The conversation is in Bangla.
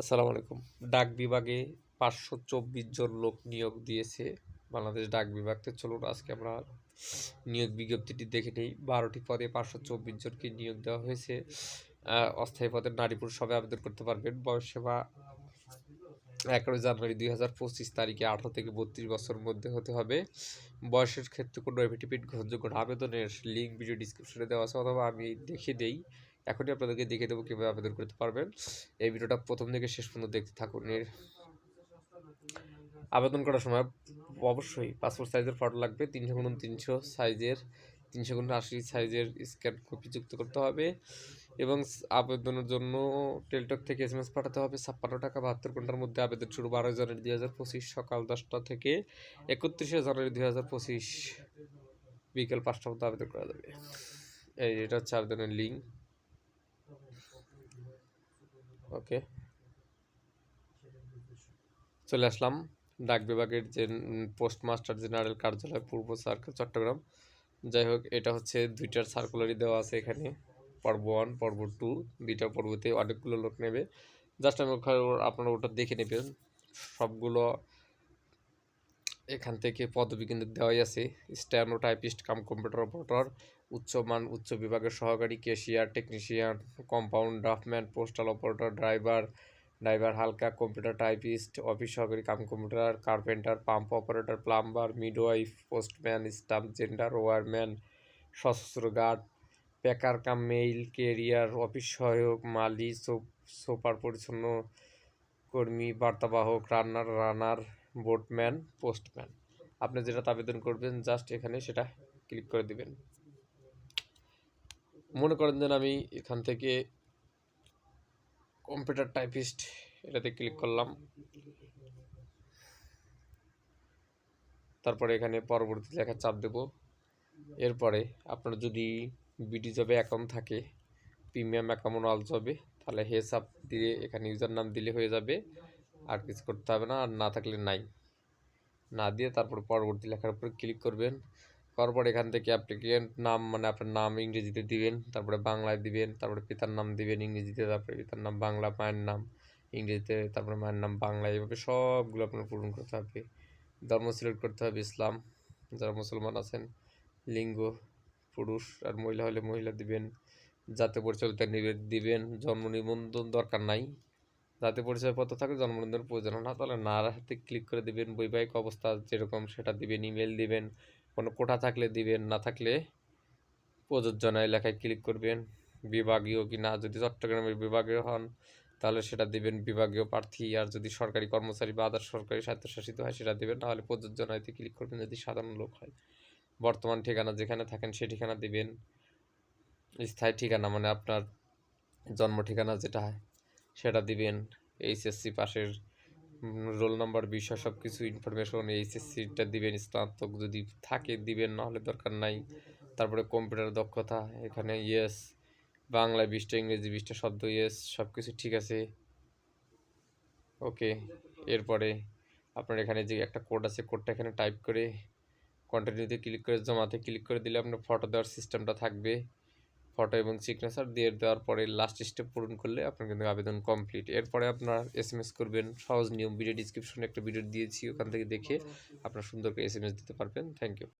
আসসালামু আলাইকুম। ডাক বিভাগে পাঁচশো চব্বিশ জন লোক নিয়োগ দিয়েছে বাংলাদেশ ডাক বিভাগতে। চলুন আজকে আমরা নিয়োগ বিজ্ঞপ্তিটি দেখে নিই। বারোটি পদে পাঁচশো চব্বিশ জনকে নিয়োগ দেওয়া হয়েছে। অস্থায়ী পদে নারী পুরুষ সবাই আবেদন করতে পারবেন। বয়স সেবা এগারোই জানুয়ারি দুই হাজার পঁচিশ তারিখে আঠারো থেকে বত্রিশ বছরের মধ্যে হতে হবে। বয়সের ক্ষেত্রে কোনো এফিডেভিট গ্রহণযোগ্য। আবেদনের লিঙ্ক ভিডিও ডিসক্রিপশনে দেওয়া আছে, অথবা আমি দেখে দেই এখনই আপনাদেরকে দেখে দেবো কীভাবে আবেদন করতে পারবেন। এই ভিডিওটা প্রথম থেকে শেষ পর্যন্ত দেখতে থাকুন। এর আবেদন করার সময় অবশ্যই পাসপোর্ট সাইজের ফটো লাগবে। তিনশো গুণ তিনশো সাইজের তিনশো গুণ আশি সাইজের স্ক্যান কপি যুক্ত করতে হবে। এবং আবেদনের জন্য টেলটক থেকে এস এম এস পাঠাতে হবে। ছাপ্পান্ন টাকা বাহাত্তর ঘণ্টার মধ্যে আবেদন শুরু বারো জানুয়ারি দুই হাজার পঁচিশ সকাল দশটা থেকে একত্রিশে জানুয়ারি দুই হাজার পঁচিশ বিকেল পাঁচটা মধ্যে আবেদন করা যাবে। এই এটা হচ্ছে আবেদনের লিঙ্ক ওকে চলে আসলাম। ডাক বিভাগের যে পোস্টমাস্টার জেনারেল কার্যালয় পূর্ব সার্কেল চট্টগ্রাম। যাই হোক, এটা হচ্ছে দুইটার সার্কুলারই দেওয়া আছে এখানে। পর্ব ওয়ান পর্ব টু দুইটা পর্বতে অনেকগুলো লোক নেবে। জাস্ট আমি আপনারা ওটা দেখে নেবেন। সবগুলো এখান থেকে পদবি কিন্তু দেওয়াই আছে। Steno typist cum computer operator, উচ্চমান উচ্চ বিভাগের সহকারী cashier technician, compound draftsman, postal operator, driver driver, হালকা কম্পিউটার টাইপিস্ট, অফিস সহকারী cum computer, carpenter, pump operator, plumber, midwife, postman, stamp, gender, wireman, সশস্ত্র guard, packer cum, mail carrier office সহায়ক মালি সোপার পরিচ্ছন্ন কর্মী, বার্তাবাহক, রান্নার, রানার বোটম্যান পোস্টম্যান। আপনি যেটা আবেদন করবেন, জাস্ট এখানে সেটা ক্লিক করে দিবেন। মনে করেন যেন আমি এখান থেকে কম্পিউটার টাইপিস্ট এটাতে ক্লিক করলাম। তারপরে এখানে পরবর্তী লেখা চাপ দেব। এরপরে আপনার যদি বিডি জবে অ্যাকাউন্ট থাকে, প্রিমিয়াম অ্যাকাউন্ট অল জবে তাহলে হেস আপ দিয়ে এখানে ইউজার নাম দিলে হয়ে যাবে। আর কিছু করতে হবে না, আর না থাকলে নাই। না দিয়ে তারপর পরবর্তী লেখার উপর ক্লিক করবেন। করার পর এখান থেকে অ্যাপ্লিকেন্ট নাম মানে আপনার নাম ইংরেজিতে দিবেন, তারপরে বাংলায় দিবেন, তারপরে পিতার নাম দিবেন ইংরেজিতে, তারপরে পিতার নাম বাংলা, মায়ের নাম ইংরেজিতে, তারপরে মায়ের নাম বাংলা এভাবে সবগুলো আপনার পূরণ করতে হবে। ধর্ম সিলেক্ট করতে হবে ইসলাম। যারা মুসলমান আছেন, লিঙ্গ, পুরুষ আর মহিলা হলে মহিলা দিবেন। জাতীয় পরিচয়তা নিবে দিবেন। জন্ম নিবন্ধন দরকার নাই। জাতীয় পরিচয়পত্র থাকলে জন্ম নিবন্ধনের প্রয়োজন না। তাহলে না হাতে ক্লিক করে দিবেন, বৈবাহিক অবস্থা যেরকম সেটা দিবেন ইমেল দিবেন, কোনো কোটা থাকলে দিবেন, না থাকলে প্রযোজ্য না এলাকায় ক্লিক করবেন। বিভাগীয় কি না, যদি চট্টগ্রামের বিভাগীয় হন, তাহলে সেটা দিবেন বিভাগীয় প্রার্থী। আর যদি সরকারি কর্মচারী বা আদার সরকারি স্বায়ত্তশাসিত হয়, সেটা দিবেন নাহলে প্রযোজ্য ক্লিক করবেন যদি সাধারণ লোক হয়। বর্তমান ঠিকানা যেখানে থাকেন, সে ঠিকানা দিবেন। স্থায়ী ঠিকানা মানে আপনার জন্ম ঠিকানা যেটা হয়। সেটা দিবেন। এইচএসসি পাশের রোল নাম্বার বিষয় সব কিছু ইনফরমেশন এইচএসসিটা দিবেন, স্নাতক যদি থাকে দিবেন, নাহলে দরকার নাই। তারপরে কম্পিউটার দক্ষতা, এখানে ইয়েস, বাংলা বিশটা ইংরেজি বিশটা শব্দ ইয়েস সব কিছু ঠিক আছে। ওকে, এরপরে আপনার এখানে যে একটা কোড আছে কোডটা এখানে টাইপ করে কন্টিনিউতে ক্লিক করে, জমাতে ক্লিক করে দিলে আপনার ফটো দেওয়ার সিস্টেমটা থাকবে। ফটো এবং সিগনেচার দিয়ে দেওয়ার পরে লাস্ট স্টেপ পূরণ করলে আপনার কিন্তু আবেদন কমপ্লিট এরপরে আপনার এস এম এস করবেন সহজ নিয়ম ভিডিও ডিসক্রিপশনে একটা ভিডিও দিয়েছি ওখান থেকে দেখে আপনার সুন্দর করে এস এম এস দিতে পারবেন। Thank you